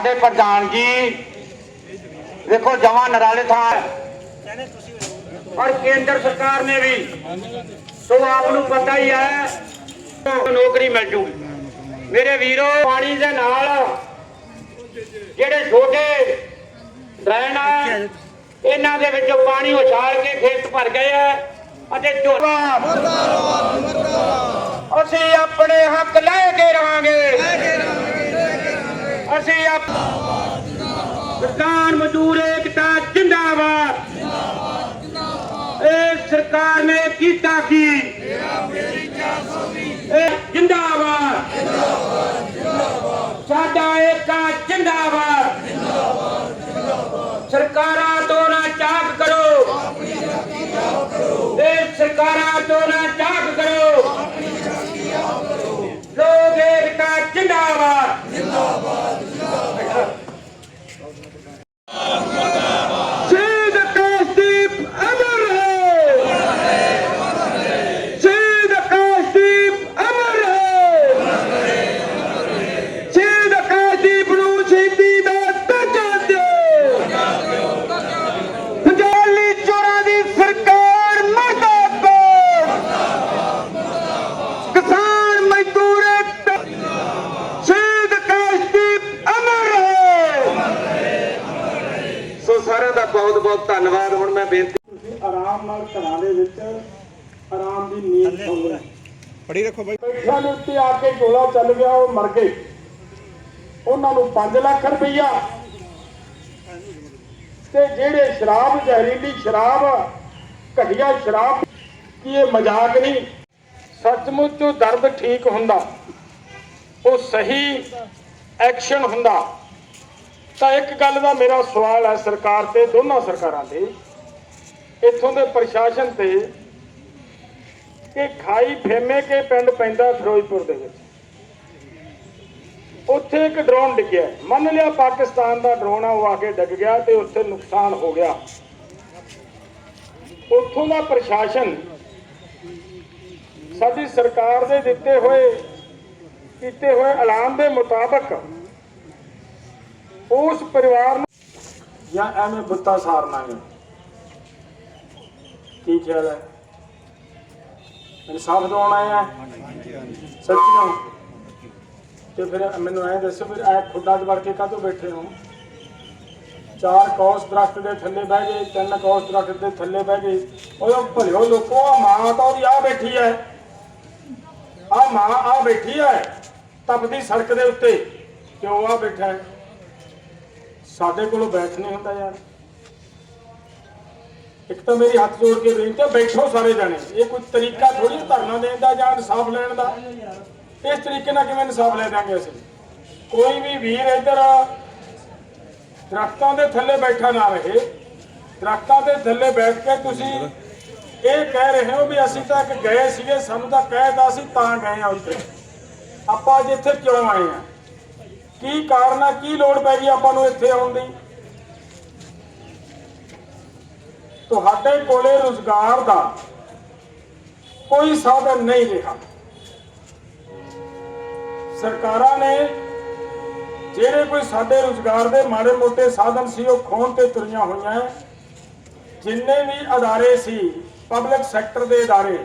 ਸਾਡੇ ਪ੍ਰਧਾਨ ਜੀ ਦੇਖੋ ਜਮਾ ਨਰਾਲੇ ਥਾਂ ਔਰ ਕੇਂਦਰ ਸਰਕਾਰ ਨੇ ਵੀ ਸੋ ਆਪ ਨੂੰ ਪਤਾ ਹੀ ਹੈ ਨੌਕਰੀ ਮਿਲ ਜੂਗੀ। ਮੇਰੇ ਵੀਰੋ ਪਾਣੀ ਦੇ ਨਾਲ ਜਿਹੜੇ ਛੋਟੇ ਡਰੇਨ ਆ ਇਹਨਾਂ ਦੇ ਵਿੱਚੋਂ ਪਾਣੀ ਉਛਾਲ ਕੇ ਖੇਤ ਭਰ ਗਏ ਆ ਅਤੇ ਝੋਨਾ ਅਸੀਂ ਆਪਣੇ ਹੱਕ ਲੈ ਕੇ ਰਹਾਂਗੇ। ਅਸੀਂ ਆਪ ਕਿਸਾਨ ਮਜ਼ਦੂਰ ਏਕਤਾ ਜਿੰਦਾਬਾਦ। ਇਹ ਸਰਕਾਰ ਨੇ ਕੀਤਾ ਕੀ? ਇਹ ਜਿੰਦਾਬਾਦ। ਸਾਡਾ ਏਕਾ ਜਿੰਦਾਬਾਦ। ਸਰਕਾਰਾਂ ਤੋਂ ਨਾ ਚਾਕ ਕਰੋ। ਇਹ ਸਰਕਾਰਾਂ ਤੋਂ ਨਾ ਚਾਕ ਕਰੋ। ਲੋਕ ਏਕਤਾ ਜਿੰਦਾਬਾਦ। ਸ਼ਹੀਦ ਕਾਸ਼ਦੀਪ ਅਮਰ ਹੈ ਸ਼ਹੀਦ ਕਾਸ਼ਦੀਪ ਅਮਰ ਹੈ ਸ਼ਹੀਦ ਕਾਸ਼ਦੀਪ ਨੂੰ ਸ਼ਹੀਦੀ ਦਾ ਦਰਜਾ ਦਿਓ ਪੰਜਾਲੀ ਚੋਰਾਂ ਦੀ ਸਰਕਾਰ ਮਰਦਾਬਾਦ ਕਿਸਾਨ ਮਜ਼ਦੂਰ ਏਕਤਾ ਸ਼ਹੀਦ ਕਾਸ਼ਦੀਪ ਅਮਰ ਹੈ ਸੋ ਸਾਰਿਆਂ ਦਾ ਬਹੁਤ ਬਹੁਤ ਧੰਨਵਾਦ ਹੁਣ ਮੈਂ ਬੇਨਤੀ ਤੁਸੀਂ ਆਰਾਮ ਨਾਲ ਘਰਾਂ ਦੇ ਵਿੱਚ ਆਰਾਮ ਦੀ ਨੀਂਦ ਸੌਂਦੇ ਫੜੀ ਰੱਖੋ ਬਾਈ। ਬੈਠਿਆਂ ਦੇ ਉੱਤੇ ਆ ਕੇ ਗੋਲਾ ਚੱਲ ਗਿਆ ਉਹ ਮਰ ਗਏ। ਉਹਨਾਂ ਨੂੰ 5 ਲੱਖ ਰੁਪਈਆ। ਤੇ ਜਿਹੜੇ ਸ਼ਰਾਬ ਜ਼ਹਿਰੀਲੀ ਸ਼ਰਾਬ ਘਟੀਆ ਸ਼ਰਾਬ ਕੀ ਇਹ ਮਜ਼ਾਕ ਨਹੀਂ? ਸੱਚਮੁੱਚ ਉਹ ਦਰਦ ਠੀਕ ਹੁੰਦਾ। ਉਹ ਸਹੀ ਐਕਸ਼ਨ ਹੁੰਦਾ। ਤਾਂ ਇੱਕ ਗੱਲ ਦਾ ਮੇਰਾ ਸਵਾਲ ਹੈ ਸਰਕਾਰ ਤੇ ਦੋਨਾਂ ਸਰਕਾਰਾਂ ਤੇ। ਇੱਥੋਂ ਦੇ ਪ੍ਰਸ਼ਾਸਨ ਤੇ ਕਿ ਖਾਈ ਫੇਮੇ ਕੇ ਪਿੰਡ ਪੈਂਦਾ ਫਿਰੋਜ਼ਪੁਰ ਦੇ ਵਿੱਚ। ਉੱਥੇ ਇੱਕ ਡਰੋਨ ਡਿੱਗਿਆ। ਮੰਨ ਲਿਆ ਪਾਕਿਸਤਾਨ ਦਾ ਡਰੋਨ ਆ, ਉਹ ਆ ਕੇ ਡਿੱਗ ਗਿਆ ਤੇ ਉੱਥੇ ਨੁਕਸਾਨ ਹੋ ਗਿਆ। ਉੱਥੋਂ ਦਾ ਪ੍ਰਸ਼ਾਸਨ ਸਾਡੀ ਸਰਕਾਰ ਦੇ ਦਿੱਤੇ ਹੋਏ, ਕੀਤੇ ਹੋਏ ਐਲਾਨ ਦੇ ਮੁਤਾਬਕ ਉਸ ਪਰਿਵਾਰ ਨੂੰ ਜਾਂ ਐਵੇਂ ਬੁੱਤਾ ਸਾਰਨਾ ਕੀ ਖਿਆਲ ਹੈ? ਇਨਸਾਫ ਦਿਵਾਉਣ ਆਏ ਆ ਸੱਚੀਓ ਤੇ ਫਿਰ ਮੈਨੂੰ ਐ ਦੱਸੋ ਫਿਰ ਐ ਖੁੱਡਾ 'ਚ ਵੜ ਕੇ ਕਾਹਤੋਂ ਬੈਠੇ ਹੋ? ਚਾਰ ਕੌਸ ਦਰਖਤ ਦੇ ਥੱਲੇ ਬਹਿ ਗਏ, ਤਿੰਨ ਕੌਸ ਦਰਖਤ ਦੇ ਥੱਲੇ ਬਹਿ ਗਏ। ਉਹ ਭਲਿਓ ਲੋਕੋ ਆ ਮਾਂ ਤਾਂ ਉਹਦੀ ਆ ਬੈਠੀ ਐ ਆ ਮਾਂ ਆ ਬੈਠੀ ਐ ਤਪਦੀ ਸੜਕ ਦੇ ਉੱਤੇ। ਕਿਉਂ ਆ ਬੈਠਾ ਸਾਡੇ ਕੋਲੋਂ ਬੈਠ ਨਹੀਂ ਹੁੰਦਾ ਯਾਰ। ਇੱਕ ਤਾਂ ਮੇਰੀ ਹੱਥ ਜੋੜ ਕੇ ਬੇਨਤੀ ਹੈ ਬੈਠੋ ਸਾਰੇ ਜਾਣੇ। ਇਹ ਕੋਈ ਤਰੀਕਾ ਥੋੜੀ ਧਰਨਾ ਦੇਣ ਦਾ ਜਾਂ ਇਨਸਾਫ ਲੈਣ ਦਾ? ਇਸ ਤਰੀਕੇ ਨਾਲ ਕਿਵੇਂ ਇਨਸਾਫ ਲੈ ਦਾਂਗੇ ਅਸੀਂ? ਕੋਈ ਵੀ ਵੀਰ ਇੱਧਰ ਦਰਖਤਾਂ ਦੇ ਥੱਲੇ ਬੈਠਾ ਨਾ ਰਹੇ। ਦਰਖਤਾਂ ਦੇ ਥੱਲੇ ਬੈਠ ਕੇ ਤੁਸੀਂ ਇਹ ਕਹਿ ਰਹੇ ਹੋ ਵੀ ਅਸੀਂ ਤਾਂ ਇੱਕ ਗਏ ਸੀਗੇ, ਸਾਨੂੰ ਤਾਂ ਕਹਿਤਾ ਸੀ, ਤਾਂ ਗਏ ਆ ਉੱਥੇ ਆਪਾਂ ਅੱਜ ਇੱਥੇ ਕਿਉਂ ਆਏ ਆ? ਕੀ ਕਾਰਨ ਆ? ਕੀ ਲੋੜ ਪੈ ਗਈ ਆਪਾਂ ਨੂੰ ਇੱਥੇ ਆਉਣ ਦੀ? ਤੁਹਾਡੇ ਕੋਲੇ ਰੁਜ਼ਗਾਰ ਦਾ ਕੋਈ ਸਾਧਨ ਨਹੀਂ ਰਿਹਾ। ਸਰਕਾਰਾਂ ਨੇ ਜਿਹੜੇ ਕੋਈ ਸਾਡੇ ਰੁਜ਼ਗਾਰ ਦੇ ਮਾੜੇ ਮੋਟੇ ਸਾਧਨ ਸੀ, ਉਹ ਖੋਣ ਤੇ ਤੁਰੀਆਂ ਹੋਈਆਂ ਜਿੰਨੇ ਵੀ ਅਦਾਰੇ ਸੀ ਪਬਲਿਕ ਸੈਕਟਰ ਦੇ ਅਦਾਰੇ,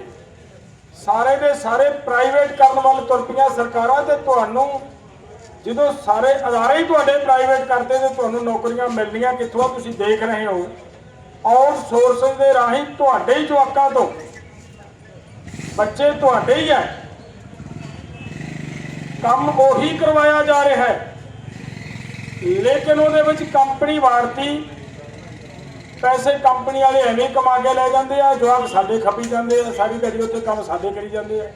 ਸਾਰੇ ਦੇ ਸਾਰੇ ਪ੍ਰਾਈਵੇਟ ਕਰਨ ਵੱਲ ਤੁਰ ਪਈਆਂ ਸਰਕਾਰਾਂ ਤੇ ਤੁਹਾਨੂੰ, ਜਦੋਂ ਸਾਰੇ ਅਦਾਰੇ ਹੀ ਤੁਹਾਡੇ ਪ੍ਰਾਈਵੇਟ ਕਰਦੇ ਤੇ ਤੁਹਾਨੂੰ ਨੌਕਰੀਆਂ ਮਿਲਣੀਆਂ, ਕਿੱਥੋਂ ਤੁਸੀਂ ਦੇਖ ਰਹੇ ਹੋ? ਆਊਟਸੋਰਸਿੰਗ ਦੇ ਰਾਹੀਂ ਤੁਹਾਡੇ ਹੀ ਜਵਾਕਾਂ ਤੋਂ। ਬੱਚੇ ਤੁਹਾਡੇ ਹੀ ਹੈ। ਕੰਮ ਉਹੀ ਕਰਵਾਇਆ ਜਾ ਰਿਹਾ ਹੈ। ਲੇਕਿਨ ਉਹਦੇ ਵਿੱਚ ਕੰਪਨੀ ਵਾਰਤੀ। ਪੈਸੇ ਕੰਪਨੀ ਵਾਲੇ ਐਵੇਂ ਕਮਾ ਕੇ ਲੈ ਜਾਂਦੇ ਆ, ਜਵਾਕ ਸਾਡੇ ਖੱਪੀ ਜਾਂਦੇ ਆ, ਸਾਰੀ ਦਿਹਾੜੀ ਉੱਥੇ ਕੰਮ ਸਾਡੇ ਕਰੀ ਜਾਂਦੇ ਆ।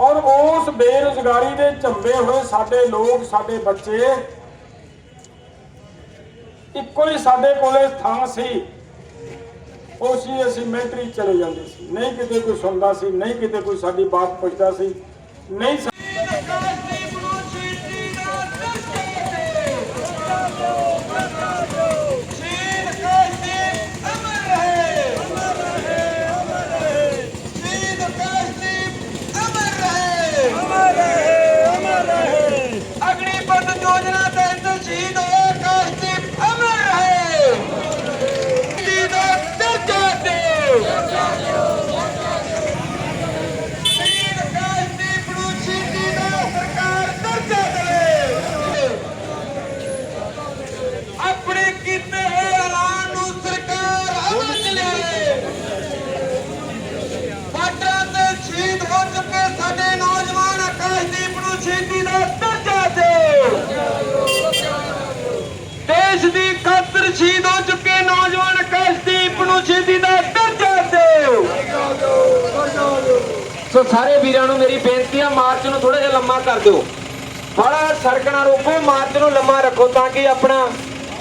ਔਰ ਉਸ ਬੇਰੁਜ਼ਗਾਰੀ ਦੇ ਝੰਬੇ ਹੋਏ ਸਾਡੇ ਲੋਕ, ਸਾਡੇ ਬੱਚੇ ਇੱਕੋ ਹੀ ਸਾਡੇ ਕੋਲੇ ਥਾਂ ਸੀ। ਉਹ ਸੀ ਅਸੀਂ ਮਿਲਟਰੀ ਚਲੇ ਜਾਂਦੇ ਸੀ। ਨਹੀਂ ਕਿਤੇ ਕੋਈ ਸੁਣਦਾ ਸੀ, ਨਹੀਂ ਕਿਤੇ ਕੋਈ ਸਾਡੀ ਬਾਤ ਪੁੱਛਦਾ ਸੀ। ਨਹੀਂ ਸੋ ਸਾਰੇ ਵੀਰਾਂ ਨੂੰ ਮੇਰੀ ਬੇਨਤੀ ਆ, ਮਾਰਚ ਨੂੰ ਥੋੜਾ ਜਿਹਾ ਲੰਮਾ ਕਰ ਦਿਓ। ਬੜਾ ਸੜਕਣਾ ਰੋਕੋ, ਮਾਰਚ ਨੂੰ ਲੰਮਾ ਰੱਖੋ ਤਾਂ ਕਿ ਆਪਣਾ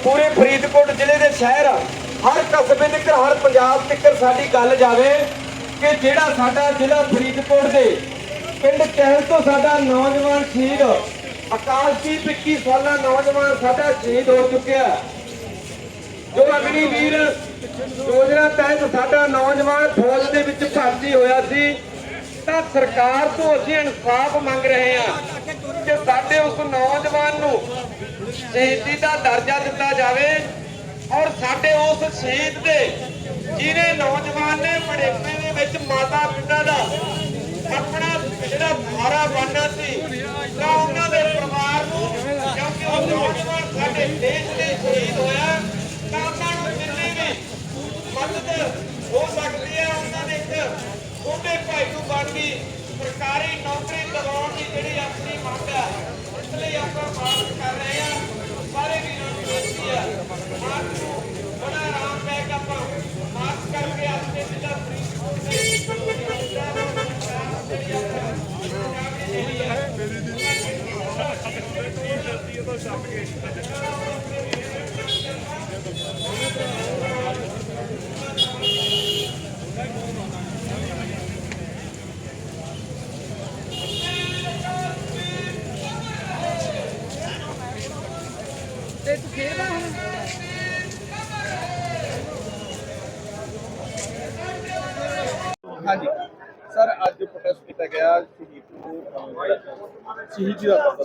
ਪੂਰੇ ਫਰੀਦਕੋਟ ਜ਼ਿਲ੍ਹੇ ਦੇ ਸ਼ਹਿਰ ਹਰ ਕਸਬੇ ਤੱਕ, ਹਰ ਪੰਜਾਬ ਤੱਕ ਸਾਡੀ ਗੱਲ ਜਾਵੇ ਕਿ ਜਿਹੜਾ ਸਾਡਾ ਜ਼ਿਲ੍ਹਾ ਫਰੀਦਕੋਟ ਦੇ ਪਿੰਡ ਕਹਿਲ ਤੋਂ ਸਾਡਾ ਨੌਜਵਾਨ ਸ਼ਹੀਦ ਆਕਾਸ਼ਦੀਪ 21 ਸਾਲਾ ਨੌਜਵਾਨ ਸਾਡਾ ਸ਼ਹੀਦ ਹੋ ਚੁੱਕਿਆ ਜੋ ਅਗਨੀ ਵੀਰ ਯੋਜਨਾ ਤਹਿਤ ਸਾਡਾ ਨੌਜਵਾਨ ਫੌਜ ਦੇ ਵਿੱਚ ਭਰਤੀ ਹੋਇਆ ਸੀ ਤਾਂ ਸਰਕਾਰ ਤੋਂ ਅਸੀਂ ਇਨਸਾਫ ਮੰਗ ਰਹੇ ਹਾਂ ਕਿ ਸਾਡੇ ਉਸ ਨੌਜਵਾਨ ਨੂੰ ਸ਼ਹੀਦੀ ਦਾ ਦਰਜਾ ਦਿੱਤਾ ਜਾਵੇ ਔਰ ਸਾਡੇ ਉਸ ਸ਼ਹੀਦ ਦੇ, ਜਿਹਨੇ ਨੌਜਵਾਨ ਨੇ ਬੜੇਪੇ ਦੇ ਵਿੱਚ ਮਾਤਾ ਪਿਤਾ ਦਾ ਆਪਣਾ ਜਿਹੜਾ ਸਹਾਰਾ ਬਣਨਾ ਸੀ, ਤਾਂ ਉਹਨਾਂ ਦੇ ਪਰਿਵਾਰ ਨੂੰ ਕਿਉਂਕਿ ਉਹ ਨੌਜਵਾਨ ਸਾਡੇ ਦੇਸ਼ ਦੇ ਸ਼ਹੀਦ ਹੋਇਆ, ਤਾਂ ਉਹਨਾਂ ਨੂੰ ਜਿੰਨੀ ਵੀ ਮਦਦ ਹੋ ਸਕਦੀ ਹੈ, ਉਹਨਾਂ ਦੇ ਇੱਕ ਛੋਟੇ ਭਾਈ ਨੂੰ ਬਣ ਗਈ ਸਰਕਾਰੀ ਨੌਕਰੀ ਦਿਵਾਉਣ ਦੀ ਜਿਹੜੀ ਆਪਣੀ ਮੰਗ ਹੈ ਇਸ ਲਈ ਆਪਾਂ ਮਾਰਚ ਕਰ ਰਹੇ ਹਾਂ ਸਾਰੇ ਵੀਰਾਂ ਨੂੰ ਬੇਨਤੀ ਹੈ ਮਾਰਚ ਨੂੰ ਬੜਾ ਆਰਾਮ ਪੈ ਕੇ ਆਪਾਂ ਮਾਰਚ ਕਰਕੇ ਆਪਣੇ ਜ਼ਿਲ੍ਹਾ ਫਰੀਦਕੋਟ ਦੇ ਜਿਹੜੀ ਆਪਾਂ ਕਾਮਯਾਬੀ ਜਿਹੜੀ ਹੈ ਹਾਂਜੀ। ਸਰ ਅੱਜ ਪ੍ਰੋਟੈਸਟ ਕੀਤਾ ਗਿਆ ਸ਼ਹੀਦ ਨੂੰ ਅਹ, ਸ਼ਹੀਦੀ ਦਾ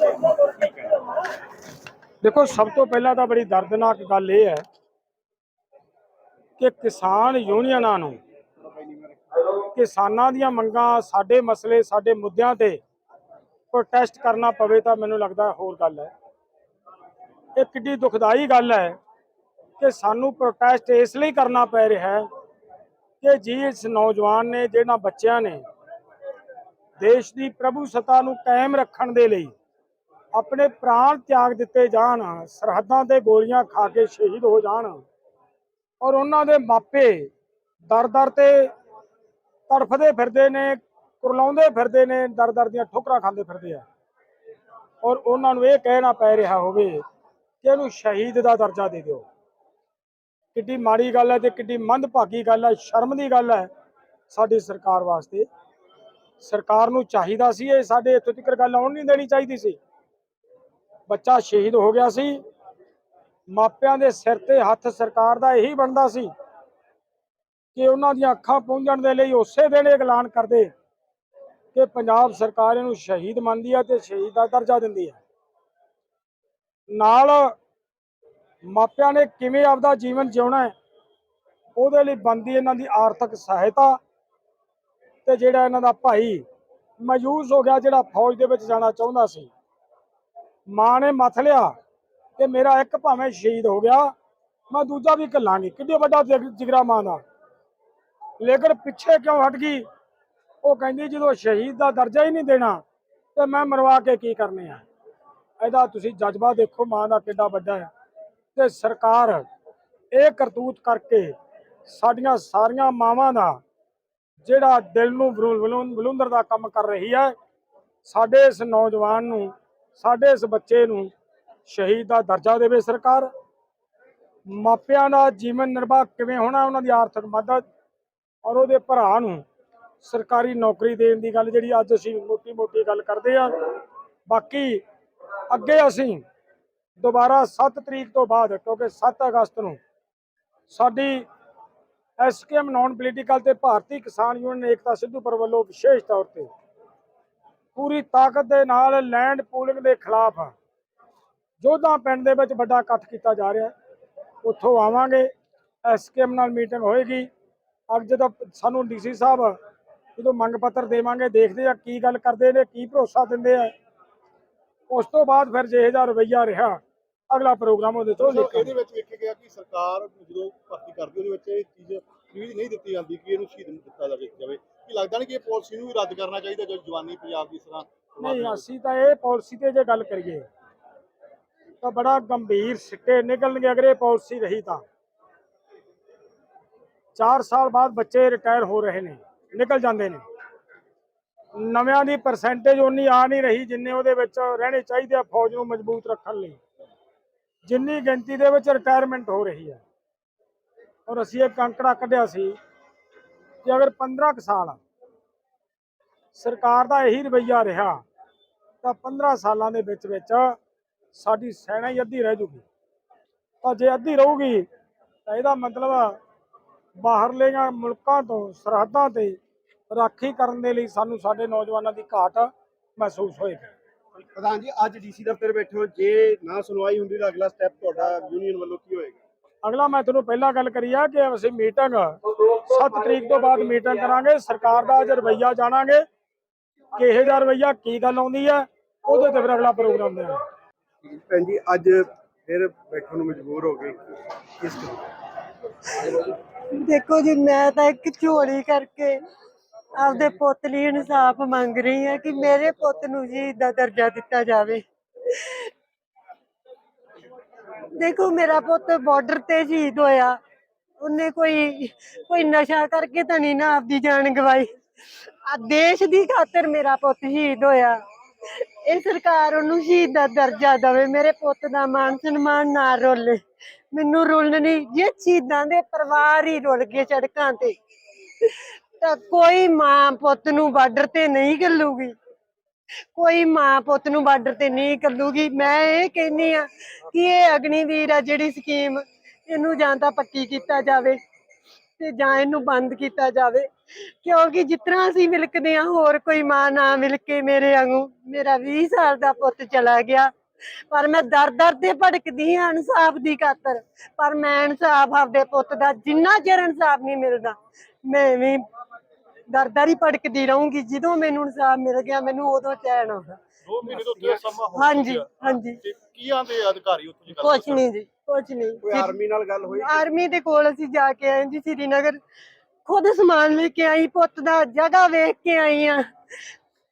ਦੇਖੋ ਸਭ ਤੋਂ ਪਹਿਲਾਂ ਤਾਂ ਬੜੀ ਦਰਦਨਾਕ ਗੱਲ ਇਹ ਹੈ ਕਿ ਕਿਸਾਨ ਯੂਨੀਅਨਾਂ ਨੂੰ ਕਿਸਾਨਾਂ ਦੀਆਂ ਮੰਗਾਂ ਸਾਡੇ ਮਸਲੇ ਸਾਡੇ ਮੁੱਦਿਆਂ ਤੇ ਪ੍ਰੋਟੈਸਟ ਕਰਨਾ ਪਵੇ ਤਾਂ ਮੈਨੂੰ ਲੱਗਦਾ ਹੋਰ ਗੱਲ ਹੈ। ਇਹ ਕਿੱਡੀ ਦੁਖਦਾਈ ਗੱਲ ਹੈ ਕਿ ਸਾਨੂੰ ਪ੍ਰੋਟੈਸਟ ਇਸ ਲਈ ਕਰਨਾ ਪੈ ਰਿਹਾ ਹੈ ਕਿ ਜੀ ਇਸ ਨੌਜਵਾਨ ਨੇ, ਜਿਹਨਾਂ ਬੱਚਿਆਂ ਨੇ ਦੇਸ਼ ਦੀ ਪ੍ਰਭੂ ਸੱਤਾ ਨੂੰ ਕਾਇਮ ਰੱਖਣ ਦੇ ਲਈ ਆਪਣੇ ਪ੍ਰਾਣ ਤਿਆਗ ਦਿੱਤੇ ਜਾਣ, ਸਰਹੱਦਾਂ ਤੇ ਗੋਲੀਆਂ ਖਾ ਕੇ ਸ਼ਹੀਦ ਹੋ ਜਾਣ ਔਰ ਉਹਨਾਂ ਦੇ ਮਾਪੇ ਦਰ-ਦਰ ਤੇ ਤੜਫਦੇ ਫਿਰਦੇ ਨੇ, ਕੁਰਲਾਉਂਦੇ ਫਿਰਦੇ ਨੇ ਦਰ-ਦਰ ਦੀਆਂ ਠੋਕਰਾਂ ਖਾਂਦੇ ਫਿਰਦੇ ਆ ਔਰ ਉਹਨਾਂ ਨੂੰ ਇਹ ਕਹਿਣਾ ਪੈ ਰਿਹਾ ਹੋਵੇ ਕਿ ਇਹਨੂੰ ਸ਼ਹੀਦ ਦਾ ਦਰਜਾ ਦੇ ਦਿਓ। ਕਿੱਡੀ ਮਾੜੀ ਗੱਲ ਹੈ ਤੇ ਕਿੱਡੀ ਮੰਦਭਾਗੀ ਗੱਲ ਹੈ, ਸ਼ਰਮ ਦੀ ਗੱਲ ਹੈ ਸਾਡੀ ਸਰਕਾਰ ਵਾਸਤੇ। ਸਰਕਾਰ ਨੂੰ ਚਾਹੀਦਾ ਸੀ ਇਹ ਸਾਡੇ ਇੱਥੋਂ ਤੱਕ ਗੱਲ ਆਉਣ ਨਹੀਂ ਦੇਣੀ ਚਾਹੀਦੀ ਸੀ। ਬੱਚਾ ਸ਼ਹੀਦ ਹੋ ਗਿਆ ਸੀ। ਮਾਪਿਆਂ ਦੇ ਸਿਰ ਤੇ ਹੱਥ ਸਰਕਾਰ ਦਾ ਇਹੀ ਬਣਦਾ ਸੀ ਕਿ ਉਹਨਾਂ ਦੀਆਂ ਅੱਖਾਂ ਪਹੁੰਚਣ ਦੇ ਲਈ ਉਸੇ ਦਿਨ ਇਹ ਐਲਾਨ ਕਰਦੇ ਕਿ ਪੰਜਾਬ ਸਰਕਾਰ ਇਹਨੂੰ ਸ਼ਹੀਦ ਮੰਨਦੀ ਹੈ ਤੇ ਸ਼ਹੀਦ ਦਾ ਦਰਜਾ ਦਿੰਦੀ ਹੈ। ਨਾਲ ਮਾਪਿਆਂ ਨੇ ਕਿਵੇਂ ਆਪਦਾ ਜੀਵਨ ਜਿਉਣਾ ਹੈ, ਉਹਦੇ ਲਈ ਬੰਦੀ ਇਹਨਾਂ ਦੀ ਆਰਥਿਕ ਸਹਾਇਤਾ ਤੇ ਜਿਹੜਾ ਇਹਨਾਂ ਦਾ ਭਾਈ ਮਾਯੂਸ ਹੋ ਗਿਆ ਜਿਹੜਾ ਫੌਜ ਦੇ ਵਿੱਚ ਜਾਣਾ ਚਾਹੁੰਦਾ ਸੀ। ਮਾਂ ਨੇ ਮੱਥ ਲਿਆ ਕਿ ਮੇਰਾ ਇੱਕ ਭਾਵੇਂ ਸ਼ਹੀਦ ਹੋ ਗਿਆ, ਮੈਂ ਦੂਜਾ ਵੀ ਘੱਲਾਂਗੀ। ਕਿੰਨੇ ਵੱਡਾ ਜਿਗਰਾ ਮਾਂ ਦਾ। ਲੇਕਿਨ ਪਿੱਛੇ ਕਿਉਂ ਹਟ ਗਈ? ਉਹ ਕਹਿੰਦੀ, ਜਦੋਂ ਸ਼ਹੀਦ ਦਾ ਦਰਜਾ ਹੀ ਨਹੀਂ ਦੇਣਾ, ਤੇ ਮੈਂ ਮਰਵਾ ਕੇ ਕੀ ਕਰਨੇ ਆ? ਇਹਦਾ ਤੁਸੀਂ ਜਜ਼ਬਾ ਦੇਖੋ, ਮਾਂ ਦਾ ਕਿੱਡਾ ਵੱਡਾ ਹੈ ਤੇ ਸਰਕਾਰ ਇਹ ਕਰਤੂਤ ਕਰਕੇ ਸਾਡੀਆਂ ਸਾਰੀਆਂ ਮਾਵਾਂ ਦਾ ਜਿਹੜਾ ਦਿਲ ਨੂੰ ਬਲੂ- ਬਲੂ- ਬਲੂੰਦਰ ਦਾ ਕੰਮ ਕਰ ਰਹੀ ਹੈ, ਸਾਡੇ ਇਸ ਨੌਜਵਾਨ ਨੂੰ, ਸਾਡੇ ਇਸ ਬੱਚੇ ਨੂੰ ਸ਼ਹੀਦ ਦਾ ਦਰਜਾ ਦੇਵੇ ਸਰਕਾਰ। ਮਾਪਿਆਂ ਦਾ ਜੀਵਨ ਨਿਰਵਾਹ ਕਿਵੇਂ ਹੋਣਾ, ਉਹਨਾਂ ਦੀ ਆਰਥਿਕ ਮਦਦ ਔਰ ਉਹਦੇ ਭਰਾ ਨੂੰ ਸਰਕਾਰੀ ਨੌਕਰੀ ਦੇਣ ਦੀ ਗੱਲ ਜਿਹੜੀ ਅੱਜ ਅਸੀਂ ਮੋਟੀ-ਮੋਟੀ ਗੱਲ ਕਰਦੇ ਆ ਬਾਕੀ ਅੱਗੇ ਅਸੀਂ ਦੁਬਾਰਾ 7 ਤਰੀਕ ਤੋਂ ਬਾਅਦ, ਕਿਉਂਕਿ 7 ਅਗਸਤ ਨੂੰ ਸਾਡੀ ਐਸਕੇਐਮ ਨਾਨ ਪੋਲੀਟੀਕਲ ਤੇ ਭਾਰਤੀ ਕਿਸਾਨ ਯੂਨੀਅਨ ਏਕਤਾ ਸਿੱਧੂਪੁਰ ਵੱਲੋਂ ਵਿਸ਼ੇਸ਼ ਤੌਰ ਤੇ ਪੂਰੀ ਤਾਕਤ ਦੇ ਨਾਲ ਲੈਂਡ ਪੂਲਿੰਗ ਦੇ ਖਿਲਾਫ ਜੋਧਾ ਪਿੰਡ ਦੇ ਵਿੱਚ ਵੱਡਾ ਇਕੱਠ ਕੀਤਾ ਜਾ ਰਿਹਾ ਉੱਥੋਂ ਆਵਾਂਗੇ ਐਸਕੇਐਮ ਨਾਲ ਮੀਟਿੰਗ ਹੋਏਗੀ। ਅੱਜ ਜਦੋਂ ਸਾਨੂੰ ਡੀਸੀ ਸਾਹਿਬ ਜਦੋਂ ਮੰਗ ਪੱਤਰ ਦੇਵਾਂਗੇ, ਦੇਖਦੇ ਆ ਕੀ ਗੱਲ ਕਰਦੇ ਨੇ, ਕੀ ਭਰੋਸਾ ਦਿੰਦੇ ਆ। ਉਸ ਤੋਂ ਬਾਅਦ ਫਿਰ ਜਿਹੇ ਜਿਹਾ ਰਵਈਆ ਰਿਹਾ ਅਗਲਾ ਪ੍ਰੋਗਰਾਮ ਉਹਦੇ ਤੋਂ ਲਿਖਾਂਗੇ ਇਹਦੇ ਵਿੱਚ ਵੇਖਿਆ ਗਿਆ ਕਿ ਸਰਕਾਰ ਜਦੋਂ ਭਰਤੀ ਕਰਦੀ ਉਹਦੇ ਵਿੱਚ ਇਹ ਚੀਜ਼ ਵੀ ਨਹੀਂ ਦਿੱਤੀ ਜਾਂਦੀ ਕਿ ਇਹਨੂੰ ਸ਼ਹੀਦ ਨੂੰ ਦਿੱਤਾ ਜਾਵੇ ਜਾਵੇ। ਕੀ ਲੱਗਦਾ ਨਹੀਂ ਕਿ ਇਹ ਪਾਲਿਸੀ ਨੂੰ ਵੀ ਰੱਦ ਕਰਨਾ ਚਾਹੀਦਾ ਜੋ ਜਵਾਨੀ ਪੰਜਾਬ ਦੀ ਇਸ ਤਰ੍ਹਾਂ ਨਹੀਂ ਅਸੀਂ ਤਾਂ ਇਹ ਪਾਲਿਸੀ ਤੇ ਜੇ ਗੱਲ ਕਰੀਏ ਤਾਂ ਬੜਾ ਗੰਭੀਰ ਸਿੱਟੇ ਨਿਕਲਣਗੇ ਅਗਰ ਇਹ ਪਾਲਿਸੀ ਰਹੀ ਤਾਂ। 4 ਸਾਲ ਬਾਅਦ ਬੱਚੇ ਰਿਟਾਇਰ ਹੋ ਰਹੇ ਨੇ ਨਿਕਲ ਜਾਂਦੇ ਨੇ। ਨਵਿਆਂ ਦੀ ਪਰਸੈਂਟੇਜ ਉਨੀ ਆ ਨਹੀਂ ਰਹੀ ਜਿੰਨੇ ਉਹਦੇ ਵਿੱਚ ਰਹਿਣੇ ਚਾਹੀਦੇ ਆ ਫੌਜ ਨੂੰ ਮਜ਼ਬੂਤ ਰੱਖਣ ਲਈ। ਜਿੰਨੀ ਗਿਣਤੀ ਦੇ ਵਿੱਚ ਰਿਟਾਇਰਮੈਂਟ ਹੋ ਰਹੀ ਹੈ। ਔਰ ਅਸੀਂ ਇੱਕ ਅੰਕੜਾ ਕੱਢਿਆ ਸੀ ਕਿ ਅਗਰ 15 ਕੁ ਸਾਲ ਸਰਕਾਰ ਦਾ ਇਹੀ ਰਵੱਈਆ ਰਿਹਾ, ਤਾਂ 15 ਸਾਲਾਂ ਦੇ ਵਿੱਚ ਵਿੱਚ ਸਾਡੀ ਸੈਨਾ ਹੀ ਅੱਧੀ ਰਹਿ ਜੂਗੀ। ਤਾਂ ਜੇ ਅੱਧੀ ਰਹੂਗੀ, ਤਾਂ ਇਹਦਾ ਮਤਲਬ ਬਾਹਰਲੇ ਮੁਲਕਾਂ ਤੋਂ, ਸਰਹੱਦਾਂ ਤੇ ਰਾਖੀ ਕਰਨ ਦੇ ਲਈ ਸਾਨੂੰ ਸਾਡੇ ਨੌਜਵਾਨਾਂ ਦੀ ਘਾਟ ਮਹਿਸੂਸ ਹੋਏਗੀ। ਪ੍ਰਧਾਨ ਜੀ ਅੱਜ ਡੀਸੀ ਦਫ਼ਤਰ ਬੈਠੇ ਹੋ। ਜੇ ਨਾ ਸੁਣਵਾਈ ਹੁੰਦੀ ਤਾਂ ਅਗਲਾ ਸਟੈਪ ਤੁਹਾਡਾ ਯੂਨੀਅਨ ਵੱਲੋਂ ਕੀ ਹੋਏਗਾ? ਅਗਲਾ ਮੈਂ ਤੁਹਾਨੂੰ ਪਹਿਲਾਂ ਗੱਲ ਕਰੀ ਆ ਕਿ ਅਸੀਂ ਮੀਟਿੰਗ 7 ਤਰੀਕ ਤੋਂ ਬਾਅਦ ਮੀਟਿੰਗ ਕਰਾਂਗੇ। ਸਰਕਾਰ ਦਾ ਅੱਜ ਰਵੱਈਆ ਜਾਣਾਂਗੇ। ਕਿ ਇਹੋ ਜਿਹਾ ਰਵੱਈਆ ਕੀ ਗੱਲ ਆਉਂਦੀ ਹੈ ਉਹਦੇ ਤੇ ਫਿਰ ਅਗਲਾ ਪ੍ਰੋਗਰਾਮ ਦੇਵਾਂਗੇ ਭੈਣ ਜੀ ਅੱਜ ਫਿਰ ਬੈਠਣ ਨੂੰ ਮਜਬੂਰ ਹੋ ਗਏ। ਕਿਸ ਦੇਖੋ ਜੀ ਮੈਂ ਤਾਂ ਇੱਕ ਝੋਲੀ ਕਰਕੇ ਆਪਦੇ ਪੁੱਤ ਲਈ ਇਨਸਾਫ ਮੰਗ ਰਹੀ ਹਾਂ ਕਿ ਮੇਰੇ ਪੁੱਤ ਨੂੰ ਜੀ ਦਾ ਦਰਜਾ ਦਿੱਤਾ ਜਾਵੇ। ਦੇਖੋ, ਮੇਰਾ ਪੁੱਤ ਬਾਰਡਰ ਤੇ ਸ਼ਹੀਦ ਹੋਇਆ। ਉਹਨੇ ਕੋਈ ਕੋਈ ਨਸ਼ਾ ਕਰਕੇ ਤਾਂ ਨਹੀਂ ਨਾ ਆਪਦੀ ਜਾਨ ਗਵਾਈ। ਆ ਦੇਸ਼ ਦੀ ਖਾਤਰ ਮੇਰਾ ਪੁੱਤ ਸ਼ਹੀਦ ਹੋਇਆ। ਇਹ ਸਰਕਾਰ ਉਹਨੂੰ ਸ਼ਹੀਦ ਦਾ ਦਰਜਾ ਦੇਵੇ। ਮੇਰੇ ਪੁੱਤ ਦਾ ਮਾਨ ਸਨਮਾਨ ਨਾ ਰੋਲੇ। ਮੈਨੂੰ ਰੁਲਣ ਨਹੀਂ ਜੇ ਸ਼ਹੀਦਾਂ ਦੇ ਪਰਿਵਾਰ ਹੀ ਰੁਲ ਗਏ ਸੜਕਾਂ ਤੇ। ਤਾਂ ਕੋਈ ਮਾਂ ਪੁੱਤ ਨੂੰ ਬਾਰਡਰ ਤੇ ਨਹੀਂ ਕੱਲੂਗੀ ਕੋਈ ਮਾਂ ਪੁੱਤ ਨੂੰ ਬਾਰਡਰ ਤੇ ਨਹੀਂ ਘੱਲੂਗੀ। ਮੈਂ ਇਹ ਕਹਿੰਨੀ ਆ ਕਿ ਇਹ ਅਗਨੀਵੀਰ ਆ ਜਿਹੜੀ ਸਕੀਮ, ਇਹਨੂੰ ਜਾਂ ਤਾਂ ਪੱਕੀ ਕੀਤਾ ਜਾਵੇ ਤੇ ਜਾਂ ਇਹਨੂੰ ਬੰਦ ਕੀਤਾ ਜਾਵੇ। ਕਿਉਂਕਿ ਜਿਸ ਤਰ੍ਹਾਂ ਅਸੀਂ ਮਿਲਕਦੇ ਆ ਹੋਰ ਕੋਈ ਮਾਂ ਨਾ ਮਿਲ ਕੇ ਮੇਰੇ ਵਾਂਗੂ। ਮੇਰਾ 20 ਸਾਲ ਦਾ ਪੁੱਤ ਚਲਾ ਗਿਆ। ਪਰ ਮੈਂ ਦਰ ਦਰ ਤੇ ਭੜਕਦੀ ਹਾਂ ਇਨਸਾਫ ਦੀ ਖਾਤਰ। ਪਰ ਮੈਂ ਇਨਸਾਫ ਆਪਦੇ ਪੁੱਤ ਦਾ ਜਿੰਨਾ ਚਿਰ ਇਨਸਾਫ ਨਹੀਂ ਮਿਲਦਾ, ਮੈਂ ਵੀ ਦਰ ਦਰ ਹੀ ਭਟਕਦੀ ਰਹੂੰਗੀ ਜਦੋਂ ਮੈਨੂੰ ਇਨਸਾਫ ਮਿਲ ਗਿਆ ਮੈਨੂੰ ਉਦੋਂ ਚੈਨ ਆਉਂਦਾ ਦੋ ਮਹੀਨੇ ਤੋਂ ਉੱਤੇ ਸਮਾਂ ਹੋ ਹਾਂਜੀ ਚੁੱਕਿਆ। ਹਾਂਜੀ ਤੇ ਕੀ ਆਂਦੇ ਅਧਿਕਾਰੀ ਉੱਥੇ ਜੀ ਗੱਲ ਕੁਛ ਨਹੀਂ ਜੀ ਕੁਛ ਨਹੀਂ। ਕੋਈ ਆਰਮੀ ਨਾਲ ਗੱਲ ਹੋਈ? ਆਰਮੀ ਦੇ ਕੋਲ ਅਸੀਂ ਜਾ ਕੇ ਆਏ ਜੀ ਸ੍ਰੀਨਗਰ। ਖੁਦ ਸਮਾਨ ਲੈ ਕੇ ਆਈ ਪੁੱਤ ਦਾ ਜਗ੍ਹਾ ਵੇਖ ਕੇ ਆਈ ਆ।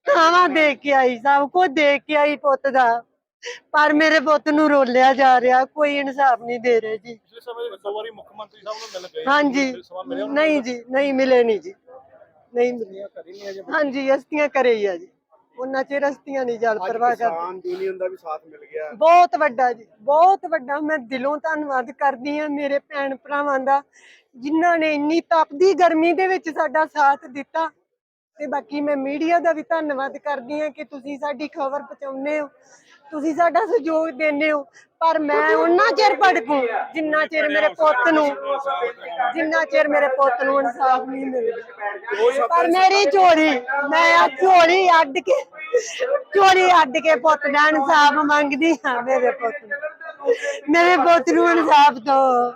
ਥਾਵਾਂ ਦੇਖ ਕੇ ਆਈ ਸਭ ਕੁਝ ਦੇਖ ਕੇ ਆਈ ਪੁੱਤ ਦਾ। ਪਰ ਮੇਰੇ ਪੁੱਤ ਨੂੰ ਰੋਲਿਆ ਜਾ ਰਿਹਾ ਕੋਈ ਇਨਸਾਫ ਨਹੀਂ ਦੇ ਰਹੇ ਜੀ। ਪਿਛਲੇ ਸਮੇਂ ਵਿੱਚ ਦੋ ਵਾਰੀ ਮੁੱਖ ਮੰਤਰੀ ਸਾਹਿਬ ਨੂੰ ਮਿਲ ਗਏ। ਹਾਂਜੀ। ਫਿਰ ਸਮਾਂ ਮਿਲਿਆ ਨਹੀਂ ਜੀ ਨਹੀਂ ਮਿਲੇ ਨਹੀਂ ਜੀ। ਨਹੀਂ ਹਾਂਜੀ ਹਸਤੀਆਂ ਕਰੇ ਹੀ ਆ ਜੀ। ਉਹਨਾਂ ਚਿਰ ਹਸਤੀਆਂ ਨਹੀਂ ਜਲ ਪਰਵਾਹ ਕਰਦੇ। ਕਿਸਾਨ ਯੂਨੀਅਨ ਦਾ ਵੀ ਸਾਥ ਮਿਲ ਗਿਆ। ਬਹੁਤ ਵੱਡਾ ਜੀ ਬਹੁਤ ਵੱਡਾ। ਮੈਂ ਦਿਲੋਂ ਧੰਨਵਾਦ ਕਰਦੀ ਹਾਂ ਮੇਰੇ ਭੈਣ ਭਰਾਵਾਂ ਦਾ ਜਿਨ੍ਹਾਂ ਨੇ ਇੰਨੀ ਤਪਦੀ ਗਰਮੀ ਦੇ ਵਿੱਚ ਸਾਡਾ ਸਾਥ ਦਿੱਤਾ। ਤੇ ਬਾਕੀ ਮੈਂ ਮੀਡੀਆ ਦਾ ਵੀ ਧੰਨਵਾਦ ਕਰਦੀ ਹਾਂ ਕਿ ਤੁਸੀਂ ਸਾਡੀ ਖਬਰ ਪਹੁੰਚਾਉਂਦੇ ਹੋ। ਤੁਸੀਂ ਸਾਡਾ ਸਹਿਯੋਗ ਦਿੰਦੇ ਹੋ ਪਰ ਮੈਂ ਉਹਨਾਂ ਚਿਰ ਭੜਕੂ? ਜਿੰਨਾ ਚਿਰ ਮੇਰੇ ਪੁੱਤ ਨੂੰ ਜਿੰਨਾ ਚਿਰ ਮੇਰੇ ਪੁੱਤ ਨੂੰ ਇਨਸਾਫ ਨਹੀਂ ਮਿਲਦਾ। ਪਰ ਮੇਰੀ ਝੋਲੀ ਮੈਂ ਆ ਝੋਲੀ ਅੱਡ ਕੇ ਝੋਲੀ ਅੱਡ ਕੇ ਪੁੱਤ ਦਾ ਇਨਸਾਫ ਮੰਗਦੀ ਹਾਂ ਮੇਰੇ ਪੁੱਤ ਨੂੰ। ਮੇਰੇ ਪੁੱਤ ਨੂੰ ਇਨਸਾਫ ਦਿਓ।